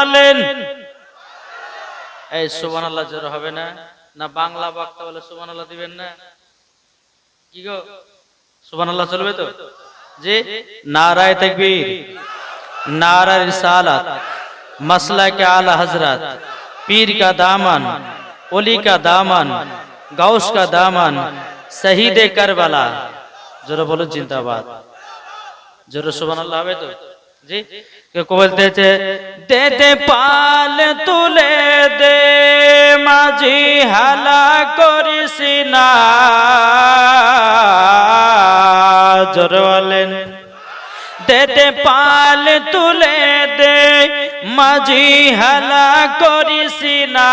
বানালেন এই সুবান আল্লাহ জোর হবে না? না, বাংলা বক্তা বলে সুবান আল্লাহ দিবেন না? কি গো? সুবান আল্লাহ চলবে তো? যে নারায় তকবীর, নারায় রিসালাত মসলা কে আলা হজরত পীর কা দামন ওলি কা দামন গাউস কা দামন, শহীদ করবালা। জোরে বলো জিন্দাবাদ। জোরে সুবান আল্লাহ হবে তো? জি? বলতেছে দে পাল তুলে দে, মাঝি হালা করিস না। জোরে বলেন, দে দে পাল তুলে দে, মাঝি হালা করিস না।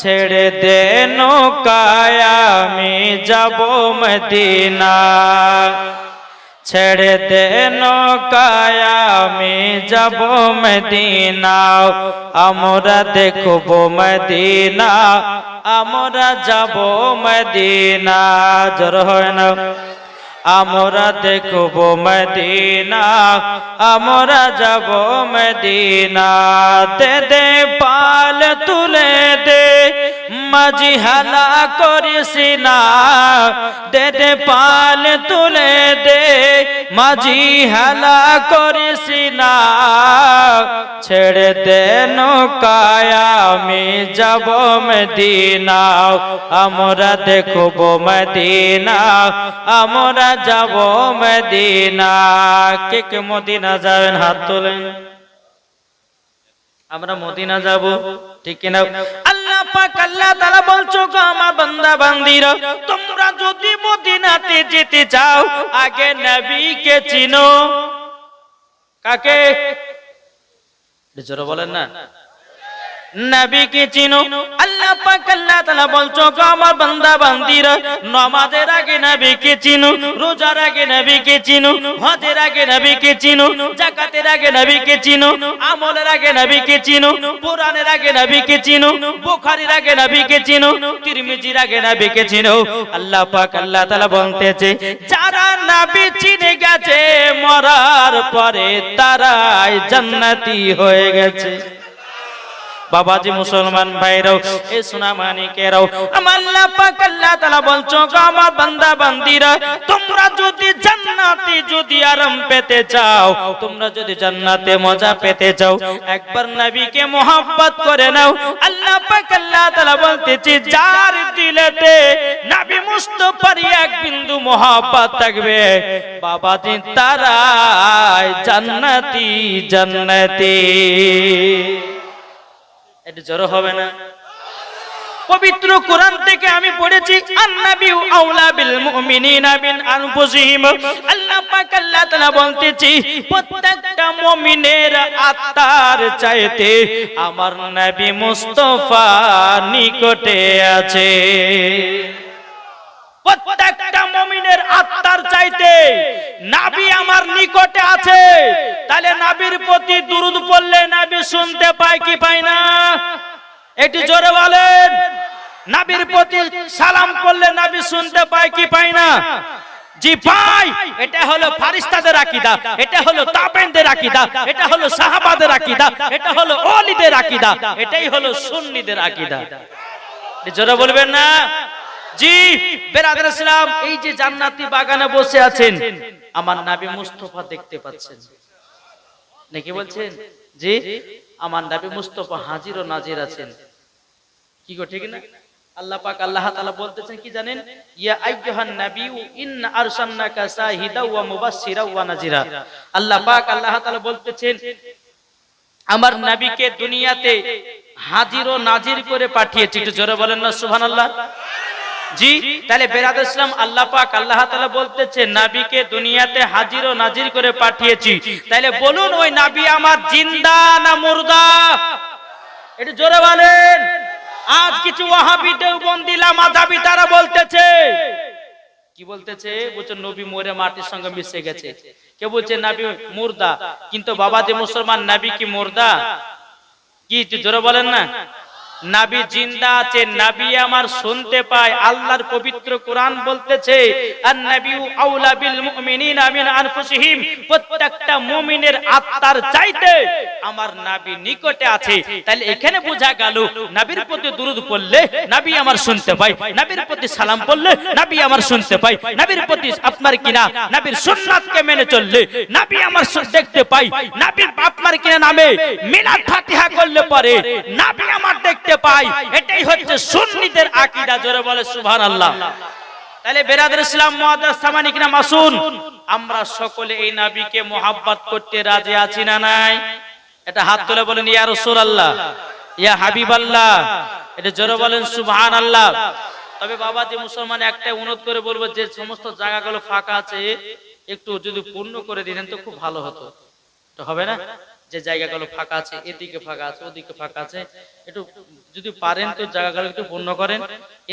ছেড়ে দে নৌকায়, আমি যাব মদিনা। ছেড়ে দে আমি যাব মদিনা আমরা দেখব মদিনা, আমরা যাব মদিনা, জোর হয় না। আমরা দেখব মদিনা, আমরা যাব মদিনা। দে দে পাল তুলে দে মাঝি হালা করিস না। দে দে পাল তুলে দে মাঝি হালা করিস না। ছেড়ে দে নৌকায়, আমি যাব মদিনা আমরা দেখব মদিনা, আমরা যাব মদিনা। কে কে মদিনা যাবেন, হাত তোলেন। আমরা মদিনা যাব, ঠিক কিনা? পাক আল্লাহ তাআলা বলছো গো আমার বান্দা বান্দিরা, তোমরা যদি মদিনাতে যেতে চাও, আগে নবীকে চিনো। কাকে? জোরে বলেন না। নবীকে চিনো? আল্লাহ পাক, আল্লাহ তাআলা বলছো, গো আমার বান্দা, বান্দিরা, নামাজের আগে নবীকে চিনো? রোজার আগে নবীকে চিনো? হজের আগে নবীকে চিনো? যাকাতের আগে নবীকে চিনো? আমলের আগে নবীকে চিনো? কোরআনের আগে নবীকে চিনো? বুখারীর আগে নবীকে চিনো? তিরমিজির আগে নবীকে চিনো? আল্লাহ পাক, আল্লাহ তাআলা বলতেছে, যারা নবী চিনে গেছে, মরার পরে তারাই জান্নাতি হয়ে গেছে। বাবাজি মুসলমান ভাইরাও, এ সোনা মানিকেরাও আমার আল্লাহ পাক আল্লাহ তাআলা বলছো, গো আমার বান্দা বান্দিরা, তোমরা যদি জান্নাতে যদি আরাম পেতে চাও, তোমরা যদি জান্নাতে মজা পেতে চাও, একবার নবীকে মোহাব্বত করে নাও। আল্লাহ পাক আল্লাহ তাআলা বলতেছে, যার দিলেতে নবী মুস্তাফার এক বিন্দু মোহাব্বত থাকবে, বাবাজি তারাই জান্নাতি জান্নাতি। এটা জড়ো হবে না। পবিত্র কোরআন থেকে আমি পড়েছি, আন্নাবিউ আউলা বিল মুমিনিনা বিন আনফুসিহিম। আল্লাহ পাক আল্লাহ তাআলা বলতেছি, প্রত্যেকটা মুমিনের আত্মার চাইতে আমার নবী মুস্তাফা নিকটে আছে। প্রত্যেকটা মুমিনের আত্মার চাইতে নাবি আমার নিকটে আছে। তাহলে নাবির প্রতি দুরুদ পড়লে নাবি শুনতে পায় কি পায় না? এটি জোরে বলেন। নাবির প্রতি সালাম করলে নাবি শুনতে পায় কি পায় না? জি ভাই, এটা হলো ফারিস্তাদের আকীদা, এটা হলো তাবেনদের আকীদা, এটা হলো সাহাবাদের আকীদা, এটা হলো ওলিদের আকীদা, এটাই হলো সুন্নিদের আকীদা। জোরে বলবেন না? জি, বেরাদার ইসলাম, এই যে জান্নাতি বাগানে বসে আছেন, আমার নাবি মুস্তফা দেখতে পাচ্ছেন। নাকি বলছেন? জি, আমার নাবি মুস্তফা হাজির ও নাজির আছেন। কি গো, ঠিক না? আল্লাহ আল্লাহ বলতেছেন আল্লাহ আল্লাহ আমার নবীকে দুনিয়াতে হাজির ও নাজির করে পাঠিয়েছি। একটু জোরে বলেন না, সুবহানাল্লাহ। জি, তাহলে বেরাদ ইসলাম আল্লাহ পাক আল্লাহ তাআলা বলতেছে, নাবিকে দুনিয়াতে হাজির ও নাজির করে পাঠিয়েছি। তাহলে বলুন, ওই নাবি আমার জিন্দা না মুর্দা? এটা জোরে বলেন। আজ কিছু ওয়াহাবি দেওবন্দিলা মাধাবি তারা বলতেছে। কি বলতেছে? বলছে, নবী মরে মাটির সঙ্গে মিশে গেছে। কে বলছে, নাবি মুর্দা? কিন্তু বাবা যে মুসলমান, নাবি কি মুর্দা? কি জোরে বলেন না। নাবি জিন্দা আছে, নাবি আমার শুনতে পায়, আল্লাহর পবিত্র কোরআন বলতেছে আন-নাবিয়ু আউলা বিল মুমিনিনা মিন আনফুসিহিম, প্রত্যেকটা মুমিনের আত্মার চাইতে আমার নাবি নিকটে আছে। তাহলে এখানে বোঝা গেল, নবীর প্রতি দুরূদ পড়লে নবী আমার শুনতে পায়, নবীর প্রতি সালাম পড়লে নবী আমার শুনতে পায়, নবীর প্রতি আপনার কিনা, নাবির সুন্নাতকে মেনে চললে নাবি আমার দেখতে পাই নবী আপনার কিনা নামে মিলাদ ফাতিহা করলে পরে নবী আমার দেখতে পাই, এটাই হচ্ছে সুন্নিদের আকীদা, জোরে বলে সুবহানাল্লাহ। তাহলে বেরাদের ইসলাম মুআদ্দাস সামানিক না মাসুন? আমরা সকলে এই নবীকে মোহাব্বত করতে রাজি আছি না নাই? এটা হাত তুলে বলেন, ইয়া রাসূলুল্লাহ, ইয়া হাবিবাল্লাহ, এটা জোরে বলেন, সুবহানাল্লাহ। তবে বাবা যে মুসলমান, একটা অনুরোধ করে বলব, যে সমস্ত জায়গাগুলো ফাঁকা আছে, একটু যদি পূর্ণ করে দিতেন তো খুব ভালো হতো। হবে না? যে জায়গাগুলো ফাঁকা আছে, এদিকে ফাঁকা আছে, ওদিকে ফাঁকা আছে। একটু যদি পারেন তো জায়গাগুলো একটু পূর্ণ করেন।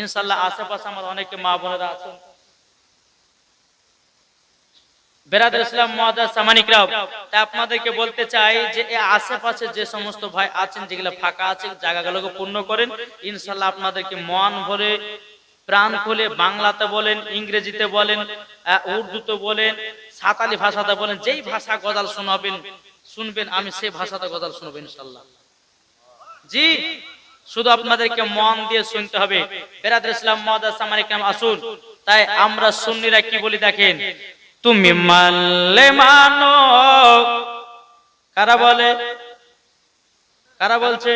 ইনশাল্লাহ আশেপাশে আমার অনেকে মা বোনেরা আছেন। বলতে মন বলেন, ইংরেজিতে বলেন উর্দুতে বলেন, সাঁতালি ভাষাতে বলেন, যেই ভাষা গজাল শোনাবেন শুনবেন আমি সেই ভাষাতে গজাল শুনব ইনশাল্লাহ জি শুধু আপনাদেরকে মন দিয়ে শুনতে হবে। বেরাদ ইসলাম মহাদাস আসুন। তাই আমরা সুন্নিরা কি বলি দেখেন? তুমি মানলে মানো। কারা বলে? কারা বলছে?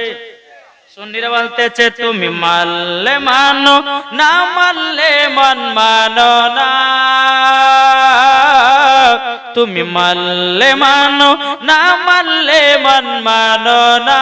সুন্নিরা বলতেছে তুমি মানলে মানো না মানলে মন মানো না। তুমি মানলে মানো না মানলে মন মানো না।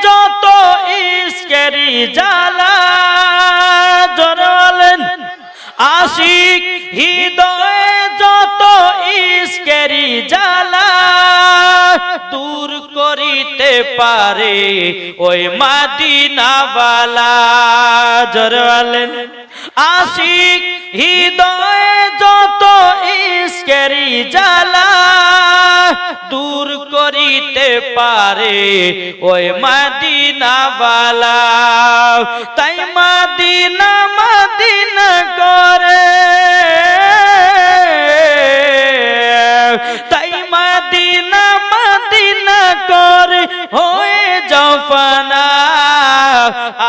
যত ইস্কেরি জালা জরলেন আশিক হৃদয়ে যত ইস্কেরি জালা দূর করিতে পারে ওই মাটি মাদিনাওয়ালা জরলেন আশিক হৃদয় যত ইস্কেরি জালা দূর করিতে পারে ওই মাদিনাওয়ালা। তাই মাদিনা মাদিনা করে। তাই মাদিনা মাদিনা করে হয়ে যাও ফানা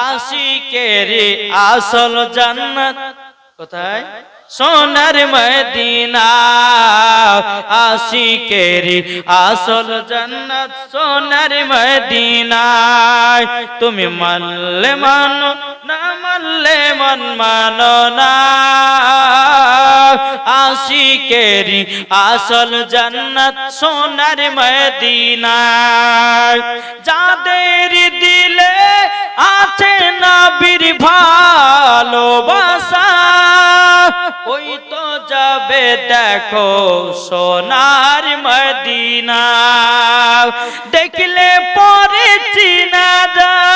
আশিকের আসল জান্নাত। কোথায়? সোনার মদিনা, আশিকেরি আসল জান্নাত সোনার মদিনা তুমি মানলে মানো না মানলে মন মানো না। আশিকেরি আসল জান্নাত সোনার মদিনা যাদের দিলে আছে নবীর ভালোবাসা ওই তো যাবে দেখো সোনার মদিনা। দেখলে পরে চিনা যায়।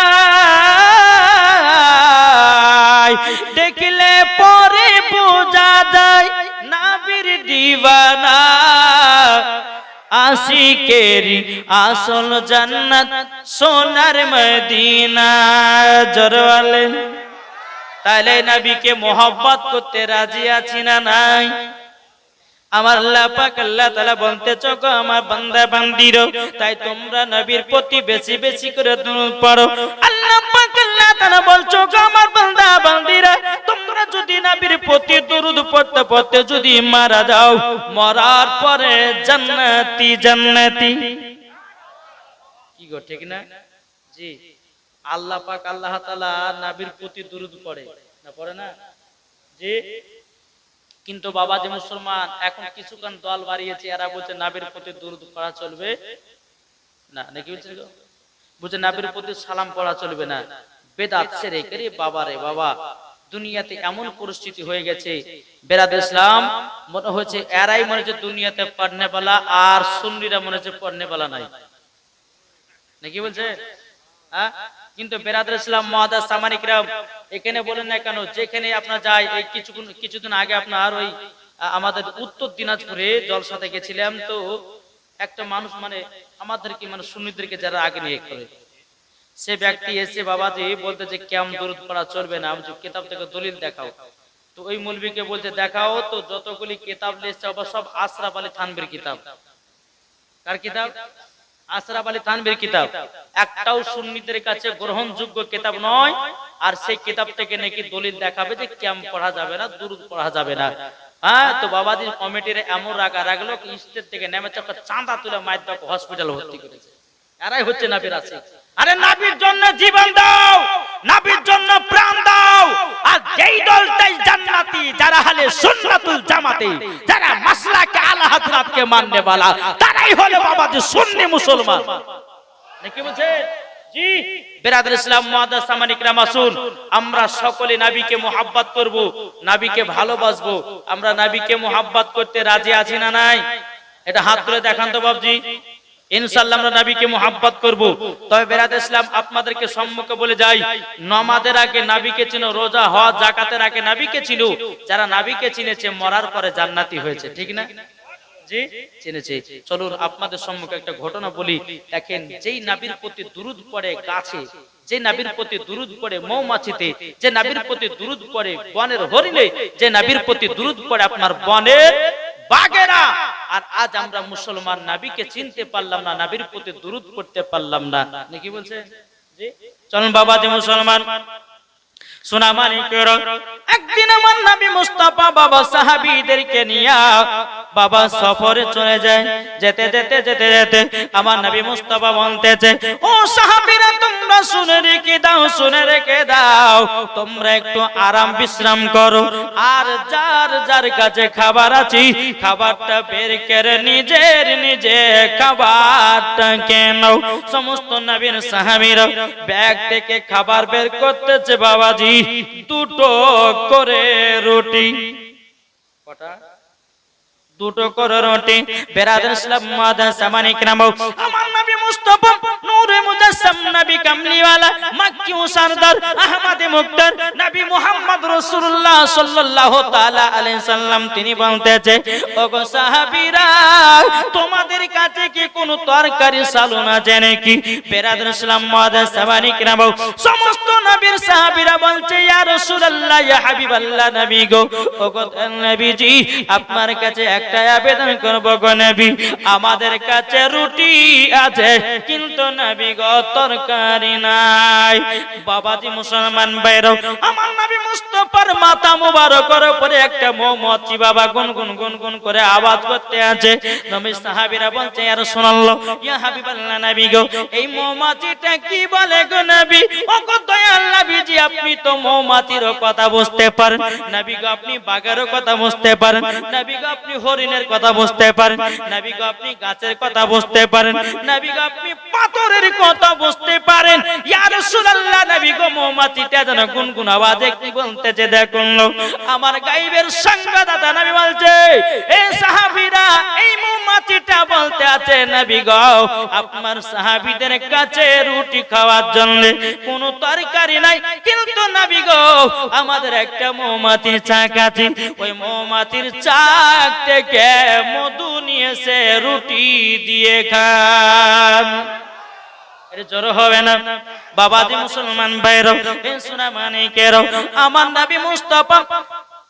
দেখলে পরে বোঝা যায় নাবির দিবানা। আশিকেরি আসল জান্নাত সোনার মদিনা। জরওয়ালেন তাহলে নবীকে মোহব্বত করতে রাজি আছি না নাই? আমার আল্লাহ পাক আল্লাহ তাআলা বলতে চোখো আমার বান্দা বান্দিরো, তাই তোমরা নবীর প্রতি বেশি বেশি করে দুরূদ পড়ো। আল্লাহ বলছো আমার তোমরা যদি নবীর প্রতি পড়তে পড়তে যদি মারা যাও, মরার পরে জান্নাতি জান্নাতি। কি গো, ঠিক না? জি। আল্লাহ পাক আল্লাহ তাআলা নবীর প্রতি দুরূদ পড়ে। না পড়ে না? জি কিন্তু বাবা যে মুসলমান, এখন কিছুক্ষণ দল বাড়িয়েছে, এরা বলছে নাবির প্রতি দুরুদ করা চলবে। না, নাকি বলছে? বুঝে নাবির প্রতি সালাম পড়া চলবে না। বেদাত সেরে রে বাবা রে বাবা? দুনিয়াতে এমন পরিস্থিতি হয়ে গেছে। বেরাদ ইসলাম মনে হচ্ছে এরাই মনে হচ্ছে দুনিয়াতে পড়নে পালা আর সুন্নিরা মনে হচ্ছে পড়নে পালা নাই। নাকি বলছে? হ্যাঁ? কিন্তু বেরাদ ইসলাম মহাদাস সামানিকরা এখানে বলেন না কেন, যেখানে আপনার যায়, এই কিছুক্ষণ কিছুদিন আগে আপনার ওই আমাদের উত্তর দিনাজপুরে জলসাতে গেছিলাম তো একটা মানুষ মানে আমাদেরকে মানে সুন্নিদেরকে যারা আগে নিয়ে করে, সে ব্যক্তি এসে বাবাজি বলতে যে কেমন দূরত পড়া চলবে না। আমি কিতাব থেকে দলিল দেখাও। তো ওই মৌলবীকে বলছে, দেখাও তো যতগুলি কিতাব লিখছে সব আশরাফ আলী থানবির কিতাব। কার কিতাব? আশরাফ আলী কিতাব। একটাও সুন্নিদের কাছে গ্রহণযোগ্য কিতাব নয়, আর সেই কিতাব থেকে নাকি দলিল দেখাবে যে কেম পড়া যাবে না পড়া যাবে না। হ্যাঁ এমন রাগা রাখল চাঁদা তুলে হসপিটাল ভর্তি করেছে। এরাই হচ্ছে নাবির আছে আরে নাবির জন্য জীবন দাও! নাবির জন্য দাও। আর যেই দলটাই জান্নাতি যারা হলে সুন্নাতুল জামাতে যারা মাসলাকে আলা হযরতকে মাননে वाला তারাই হলো বাবাজি সুন্নি মুসলমান। নাকি বলছে জি। বেরাদর ইসলাম মুআদ্দাস সামান ইকরাম আসুন। আমরা সকলে নবীকে মোহাব্বত করব নবীকে ভালোবাসবো। আমরা নবীকে মোহাব্বত করতে রাজি আছি না নাই? এটা হাত তুলে দেখান তো বাবজি যাই নাবির প্রতি নাবির প্রতি পড়ে মৌমাছিতে, যে নাবির প্রতি দুরুদ পড়ে বনের হরিণে, যে নাবির প্রতি দুরুদ পড়ে আপনার বনের বাগেরা আর আজ আমরা মুসলমান নাবিকে চিনতে পারলাম না নাবির প্রতি দুরুদ করতে পারলাম না। নাকি বলছে? চলুন বাবা যে মুসলমান। একদিন আমার নবী মুস্তাফা বাবা সাহাবীদেরকে নিয়া বাবা সফরে চলে যায়। যেতে যেতে যেতে যেতে আমার নবী মুস্তাফা বলতেছে ও সাহাবীরা তোমরা শুনে রেখে দাও, শুনে রেখে দাও। তোমরা একটু আরাম বিশ্রাম করো। আর যার যার কাছে খাবার আছে, খাবারটা বের করে নিজের নিজে খাবারটা কেন সমস্ত নবীর সাহাবীরা ব্যাগ থেকে খাবার বের করতেছে বাবাজি, দুটো করে রুটি। কটা? দুটো করে রুটি বেরাদার ইসলাম আমার নবী নূরে মুজাসসাম নবী কামলিওয়ালা, মক্কি সরদার আহমদ মুক্তার, নবী মুহাম্মদ রাসূলুল্লাহ সাল্লাল্লাহু তাআলা আলাইহি সাল্লাম তিনি বলতেছে সাহাবীরা, তোমাদের কাছে কি কোন তরকারি সালুন আছে নাকি? বেরাদার সমস্ত নবীর সাহাবীরা বলছে, ইয়া রাসূলুল্লাহ, ইয়া হাবিবাল্লাহ নবী গো। নবীজি, আপনার কাছে একটা আবেদন করব গো আমাদের কাছে রুটি আছে, কিন্তু নবী গো তরকারি নাই। বাবাজি মুসলমান বাইরও আমার নবী মুস্তাফার মাথা মুবারকের উপরে একটা মোমবাতি বাবা গুনগুন গুনগুন করে আওয়াজ করতে আছে। নবী সাহাবীরা বলছে, ইয়া রাসূলুল্লাহ, ইয়া হাবিবাল্লাহ নবী গো, এই মৌমাছিটা কি বলে গো নবী? ও গো দয়াল নবীজি, আপনি তো মৌমাছিরও কথা বুঝতে পারেন। নবী গো, আপনি বাঘেরও কথা বুঝতে পারেন। নবী গো, আপনি হরিণের কথা বুঝতে পারেন। নবী গো, আপনি গাছের কথা বুঝতে পারেন। নবী গো, আপনি পাথরের কথা বুঝতে পারেন। ইয়া রাসূলুল্লাহ, নবী গো, মৌমাছিটা যেন গুনগুন আওয়াজে কি বলতেছে দেখুন। আমার গাইবের সংবাদদাতা নবী বলছে এই সাহাবীরা, এই মৌমাছিটা বলতে আছে নবী গো, আপনার সাহাবীদের কাছে রুটি খাওয়ার জন্য কোনো তরকারি নাই। কিন্তু নবী গো, আমাদের একটা মৌমাছির চাক আছে। ওই মৌমাছির চাক থেকে মধু নিয়েছে রুটি দিয়ে খান। জড়ো হবে না। বাবাজি মুসলমান ভাইর সোনা মানিকের আমার নাবি মুস্তফা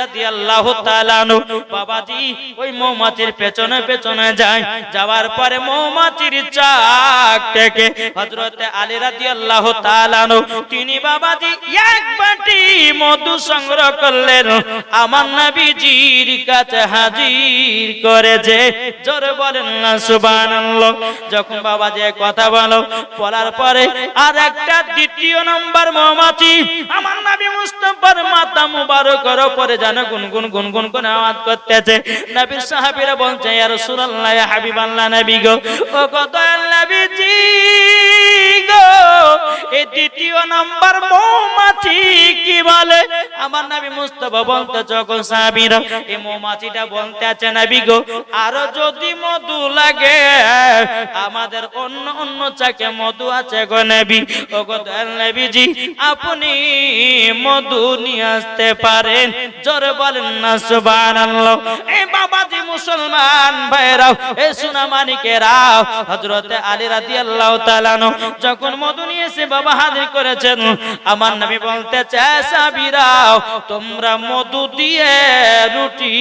রাদি আল্লাহ তালানো বাবাজি, ওই মৌমাছির পেছনে পেছনে যায়। যাওয়ার পরে মৌমাছির চাক থেকে হজরত আলী রাদি আল্লাহ তালানো তিনি বাবাজি, এক বাটি মধু সংগ্রহ করলেন। আমার নবীজির কাছে হাজির করেছে। বলেন না যখন কথা বলো, বলার পরে আর একটা দ্বিতীয় নম্বর মৌমাছি আমার নবী মুস্তাফার মাথা মুবারকের উপরে যেন গুনগুন গুনগুন করে আওয়াজ করতেছে। নবীর সাহাবীরা বলছে, ইয়া রাসূলুল্লাহ, ইয়া হাবিবাল্লাহ নবী গো। ও কত নবীজি গো। এই দ্বিতীয় নাম্বার মৌমাছি কি বলে? আমার নবী মুস্তাফা বলতে যখন সাহাবীরা এই মৌমাছিটা বলতে আছে নবী গো, আরও যদি মধু লাগে, আমাদের অন্য অন্য চাকে মধু আছে গো নবী। ও গো নবীজি, আপনি মধু নিয়ে আসতে পারেন জোরে বলেন না, সুবহানাল্লাহ। এই বাবাজি মুসলমান ভাইরাও এই সুনামানিকেরাও হযরতে আলী রাদিয়াল্লাহু তাআলা আনহু, যখন মধু নিয়ে এসে বাবা হাজির করেছেন, আমার নবী বলতে চায় সাবিরাও তোমরা মধু দিয়ে রুটি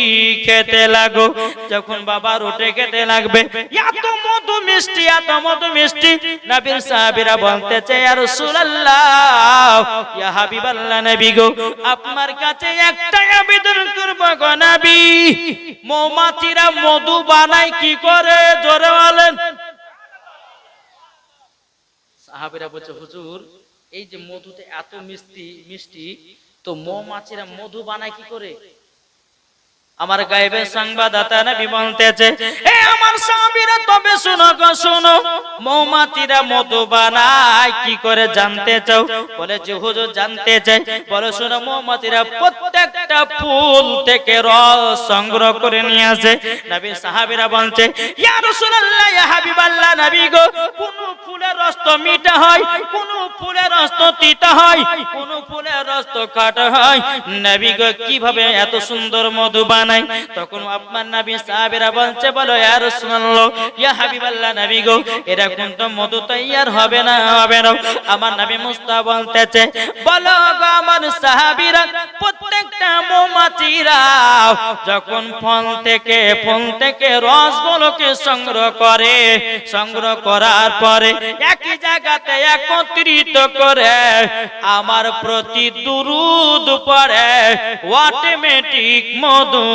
খেতে লাগো। যখন বাবা রুটি খেতে লাগবে, এত মধু মিষ্টি, এত মধু মিষ্টি। নবীর সাহাবীরা বলতে চায়, ইয়া রাসূলুল্লাহ, ইয়া হাবিবাল্লাহ নবী গো, আপনার কাছে একটা আবেদন করব গনাবি মৌমাছিরা মধু বানায় কি করে? জোরে বলেন। সাহাবিরা বলছে, হুজুর, এই যে মধুতে এত মিষ্টি মিষ্টি, তো মৌমাছিরা মধু বানায় কি করে? আমার গায়েবের সংবাদদাতা নবী বলতেছে, এ আমার সাহাবীরা তবে শুনো গো, শুনো মৌমাছিরা মধু বানায়, কি করে জানতে চাও? বলে যে হুজুর জানতে চাই, বলে শুনো মৌমাছিরা প্রত্যেকটা ফুল থেকে রস সংগ্রহ করে নিয়ে আসে। নবী সাহাবীরা বলছে, ইয়া রাসূলুল্লাহ, ইয়া হাবিবাল্লাহ নবী গো, কোন ফুলের রস তো মিঠা হয়, কোন ফুলের রস তো তিতা হয়, কোন ফুলের রস তো খাটা হয়। নবী গো, কীভাবে এত সুন্দর মধু বানায়? তখন আপনার নবী সাহাবীরা বলছে, বলো ইয়া রাসূলুল্লাহ, ইয়া হাবিবাল্লাহ নবী গো এরকম তো মধু তৈয়ার হবে না হবে না। আমার নবী মুস্তাফা বলতেছে, বলো গো আমার সাহাবীরা, প্রত্যেকটা মৌমাছিরা যখন ফল থেকে ফল থেকে রসগুলোকে সংগ্রহ করে, সংগ্রহ করার পরে একই জায়গাতে একত্রিত করে আমার প্রতি দুরুদ পড়ে অটোমেটিক মধু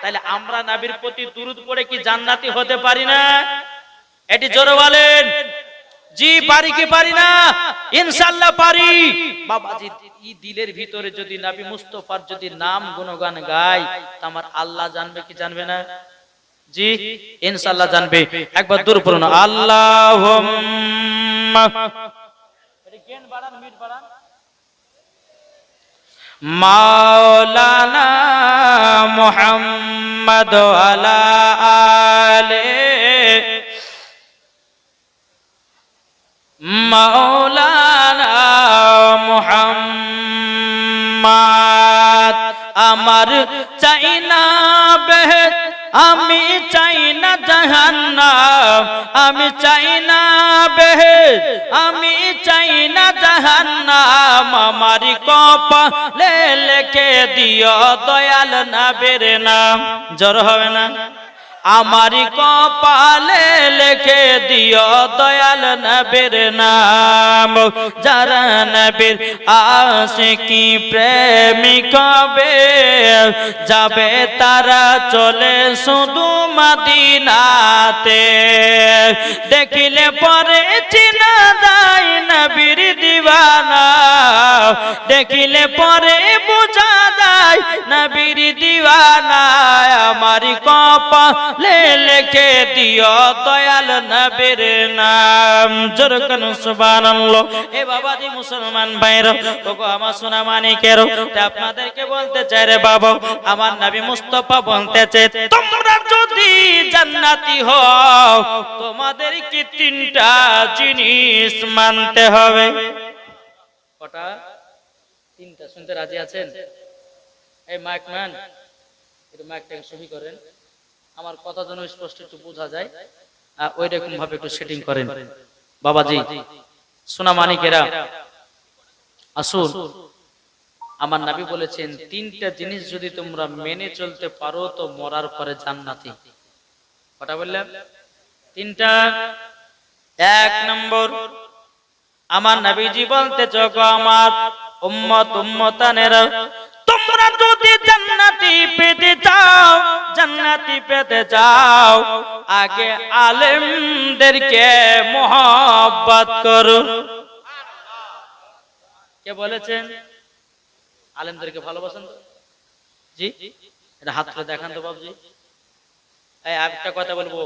তাহলে আমরা নবীর প্রতি দুরুদ পড়ে কি জান্নাতি হতে পারি না? এটি জোরে বলেন। জি, পারি কি পারি না? ইনশাআল্লাহ পারি। বাবাজি ই দিলের ভিতরে যদি নবী মুস্তফার যদি নাম গুণগান তা আমার আল্লাহ জানবে কি জানবে না? জি, ইনশাআল্লাহ জানবে। একবার দূর পড়ুন। আল্লাহ মাওলানা মোহাম্মদ আলা আলে। মাওলানা মোহাম্মদ আমার চাইনা বেহত আমি চাই না জাহান্নাম, আমি চাই না বেহে আমি চাই না জাহান্নাম। আমার কপালে লেখে দিও দয়াল না বেরে নাম। জ্বর হবে না? আমারি কপালে লেখে দিও দয়াল নবীর নাম। যারা নবীর আশিকি প্রেমিক হবে, যাবে তারা চলে শুধু মদিনাতে। দেখিলে পরে চিনা যায় নবীর দিবানা দেখিলে পরে বোঝা যায় নবীর দিওয়ানা। আমার কপালে লিখে দিও দয়াল নবীর নাম। জোর কেন এ বাবাজি মুসলমান ভাইরা ওগো আমার সোনা মানিকেরও তা আপনাদেরকে বলতে চাই রে বাবা, আমার নবী মুস্তাফা বলতেছে তোমরা যদি জান্নাতি হও তোমাদের কি তিনটা জিনিস মানতে হবে। কটা? তিনটা, শুনতে রাজি আছেন? এই মাইক ম্যান, একটু মাইকটাকে সহি করেন। আমার কথা যেন স্পষ্ট একটু বোঝা যায়। ওই রকম ভাবে একটু সেটিং করেন? বাবাজি সোনা মানিকেরা আসুন। আমার নাবি বলেছেন তিনটা জিনিস যদি তোমরা মেনে চলতে পারো তো মরার পরে জান্নাতি। কটা বললাম তিনটা। এক নম্বর আমার নবীজি বলতে চোখো আমার উম্মত উম্মতানেরা যদি জান্নাতি পেতে চাও, জান্নাতি পেতে চাও, আগে আলেমদেরকে মোহাব্বত করো। কে বলেছেন? আলেমদেরকে ভালোবাসেন জি? এটা হাত করে দেখান তো বাবুজি। এই একটা কথা বলব,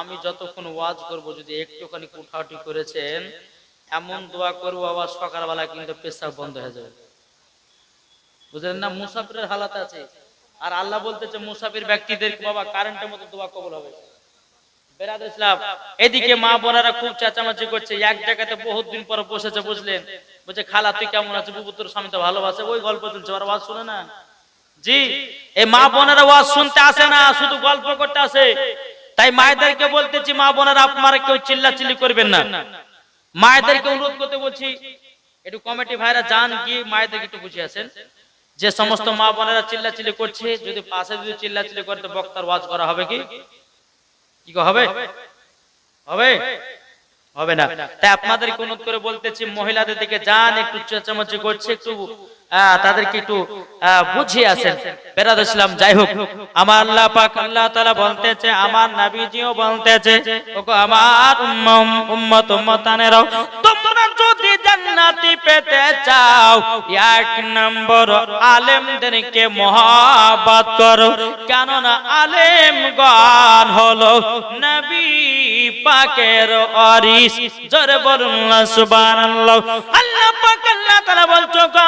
আমি যতক্ষণ ওয়াজ করব, যদি একটুখানি কুঠাউটি করেছেন, এমন দোয়া করব, আবার সকালবেলা কিন্তু পেশাব বন্ধ হয়ে যাবে। বুঝলেন না? মুসাফিরের হালাত আছে। আর আল্লাহ বলতেছে, মুসাফির ব্যক্তিদের বাবা কারেন্টের মতো দোয়া কবুল হবে। এদিকে মা বোনেরা খুব চেঁচামেচি করছে। এক জায়গাতে বহুত দিন পর বসেছে, বুঝলেন? বলছে, খালা, তুই কেমন আছে স্বামী তো ভালোবাসে ওই গল্প চলছে শুনে না? জি, এই মা বোনেরা শুনতে আসে না, শুধু গল্প করতে আসে। তাই মায়েদেরকে বলতেছি, মা বোনেরা, আপনারা কেউ চিল্লাচিল্লি করবেন না। মায়েদেরকে অনুরোধ করতে বলছি, একটু কমিটি ভাইরা যান, গিয়ে মায়েদেরকে একটু বুঝিয়ে আসেন। যে সমস্ত মা বোনেরা চিল্লাচিল্লি করছে যদি পাশে যদি চিল্লাচিল্লি করে তো বক্তার ওয়াজ করা হবে কি? কি হবে? হবে। হবে না। তাই আপনাদেরকে অনুরোধ করে বলতেছি, মহিলাদের দিকে যান, একটু চেঁচামেচি করছে, একটু তাদেরকে একটু বুঝিয়ে আসেন। বেরাদ ইসলাম, যাই হোক, আমার আল্লাহ পাক আল্লাহ তাআলা বলতেছে, আমার নবীজিও বলতেছে, ওগো আমার উম্ম- উম্মত, উম্মতানেরাও, তোমরা যদি জান্নাতি পেতে চাও, এক নম্বর আলেমদেরকে মহাবাত করো। কেননা আলেম গান হলো নবী পাকের অরিস জোরে বলুন সুবান আল্লাহ পাক আল্লাহ তাআলা বলছো গো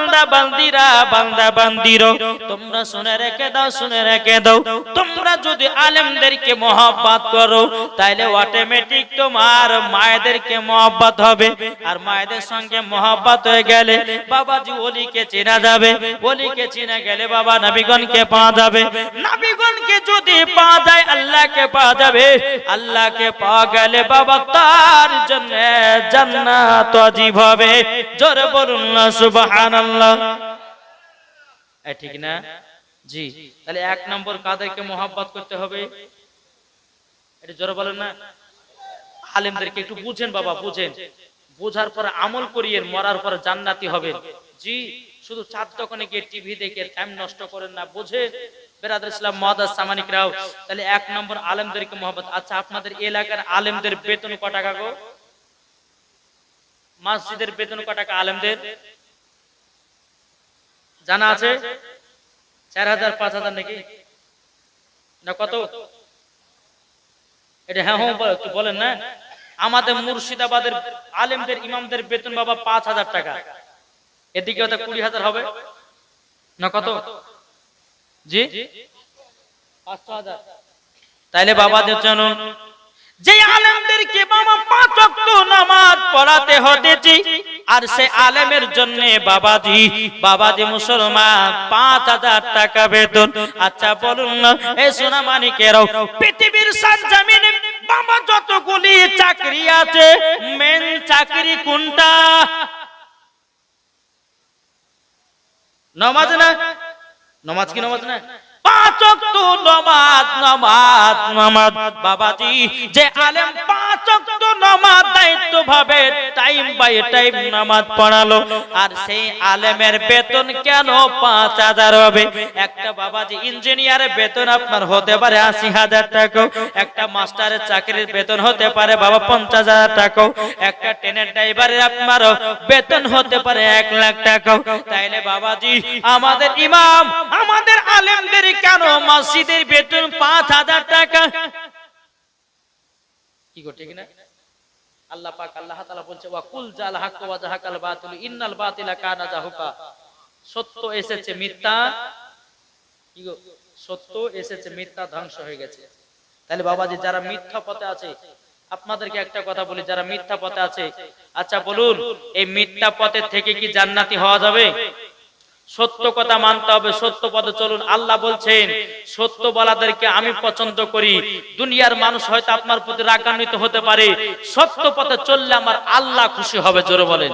বান্দা বান্দিরা, বান্দা বান্দিরো। তোমরা শুনে রেখে দাও, শুনে রেখে দাও। তোমরা যদি আলেমদেরকে মহব্বত করো, তাইলে অটোমেটিক তোমার মায়েদেরকে মহব্বত হবে। আর মায়েদের সঙ্গে মহব্বত হয়ে গেলে বাবাজি ওলিকে চেনা যাবে। ওলিকে চেনা গেলে বাবা নবীগণকে পাওয়া যাবে। নবীগণকে যদি পাওয়া যায়, আল্লাহকে পাওয়া যাবে। আল্লাহকে পাওয়া গেলে বাবা তার জন্য জান্নাত অজীব হবে। জোরে বলুন সুবহানাল্লাহ। এ, ঠিক না? জি। তাহলে এক নম্বর কাদেরকে মোহাব্বত করতে হবে? এটা বলেন না। একটু বুঝেন বাবা, বুঝেন। বোঝার পরে আমল মরার পরে জান্নাতি জি, শুধু চার দোকানে গিয়ে টিভি দেখে টাইম নষ্ট করেন না বুঝে বেরাদার ইসলাম, মহাদাস রাও তাহলে এক নম্বর আলেমদেরকে মোহাম্মত আচ্ছা আপনাদের এলাকার আলেমদের বেতন ক টাকা গো? মসজিদের বেতন ক টাকা আলেমদের? জানা আছে? চার হাজার, পাঁচ হাজার নাকি? না, কত? এটা হ্যাঁ হ্যাঁ বলেন না। আমাদের মুর্শিদাবাদের আলেমদের, ইমামদের বেতন বাবা পাঁচ হাজার টাকা। এদিকে হয়তো কুড়ি হাজার হবে। না, কত? জি? পাঁচশো হাজার। তাইলে বাবাদের জন্য যে আলেমদেরকে বাবা পাঁচ ওয়াক্ত নামাজ পড়াতে হতেছি, আর সে আলেমের জন্য বাবাজি বাবাজি মুসলমান, পাঁচ হাজার টাকা বেতন। আচ্ছা বলুন না এই সোনা মানিকেরাও পৃথিবীর বাবা যতগুলি চাকরি আছে মেন চাকরি কোনটা? নমাজ না? নমাজ কি নমাজ না? পাঁচ বেতন আপনার হতে পারে আশি হাজার টাকা। একটা মাস্টারের চাকরির বেতন হতে পারে বাবা পঞ্চাশ হাজার টাকা। একটা ট্রেনের ড্রাইভারের আপনার বেতন হতে পারে এক লাখ টাকা। তাইলে বাবাজি, আমাদের ইমাম, আমাদের মসজিদের বেতন পাঁচ হাজার টাকা। কি গো, ঠিক না? আল্লাহ পাক আল্লাহ তাআলা বলছে ওয়া কুল জাল হাক্ক ওয়া জাহাকাল বাতিল, ইন্নাল বাতিলা কানা জাহুকা। সত্য এসেছে, মিথ্যা। কি গো, সত্য এসেছে, মিথ্যা ধ্বংস হয়ে গেছে। তাহলে বাবাজি, যারা মিথ্যা পথে আছে, আপনাদেরকে একটা কথা বলি, যারা মিথ্যা পথে আছে আচ্ছা বলুন, এই মিথ্যা পথে থেকে কি জান্নাতি হওয়া যাবে? সত্য কথা মানতে হবে, সত্য পথে চলুন। আল্লাহ বলছেন, সত্য বলাদেরকে আমি পছন্দ করি। দুনিয়ার মানুষ হয়তো আপনার প্রতি রাগান্বিত হতে পারে। সত্য পথে চললে আমার আল্লাহ খুশি হবে, জোরে বলেন।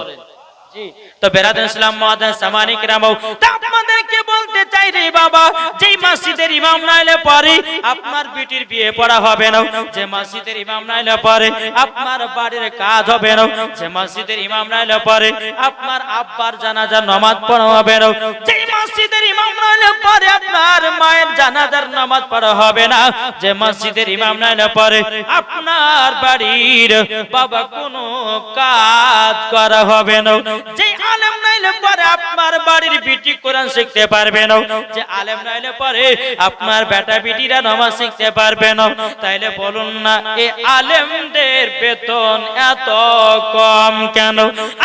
তো বেরাদ ইসলাম মাদান সামানিক রামাও। আপনাদেরকে বলতে চাই রে বাবা, যেই মসজিদের ইমাম নাইলে পরে, আপনার বিটির বিয়ে পড়া হবে না। যে মসজিদের ইমাম নাইলে পরে, আপনার বাড়ির কাজ হবে না। যে মসজিদের ইমাম নাইলে পরে, আপনার আব্বার জানাজার নামাজ পড়া হবে না। যেই মসজিদের ইমাম নাইলে পরে, আপনার মায়ের জানাজার নামাজ পড়া হবে না। যে মসজিদের ইমাম নাইলে পরে, আপনার বাড়ির বাবা কোনো কাজ করা হবে না। যে আলেম নাইলে পরে আপনার বাড়ির বিটি কোরআন শিখতে পারবে না। যে আলেম নাইলে পরে আপনার বেটা বিটিরা নামাজ শিখতে পারবে না। তাইলে বলুন না এই আলেমদের বেতন এত কম কেন?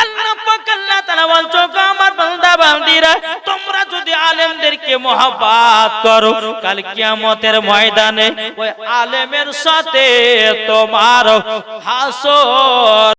আল্লাহ পাক আল্লাহ তাআলা বলছো আমার বান্দা বান্দিরা, তোমরা যদি আলেমদেরকে মহব্বত করো, কাল কিয়ামতের ময়দানে ওই আলেমের সাথে তোমার হাসর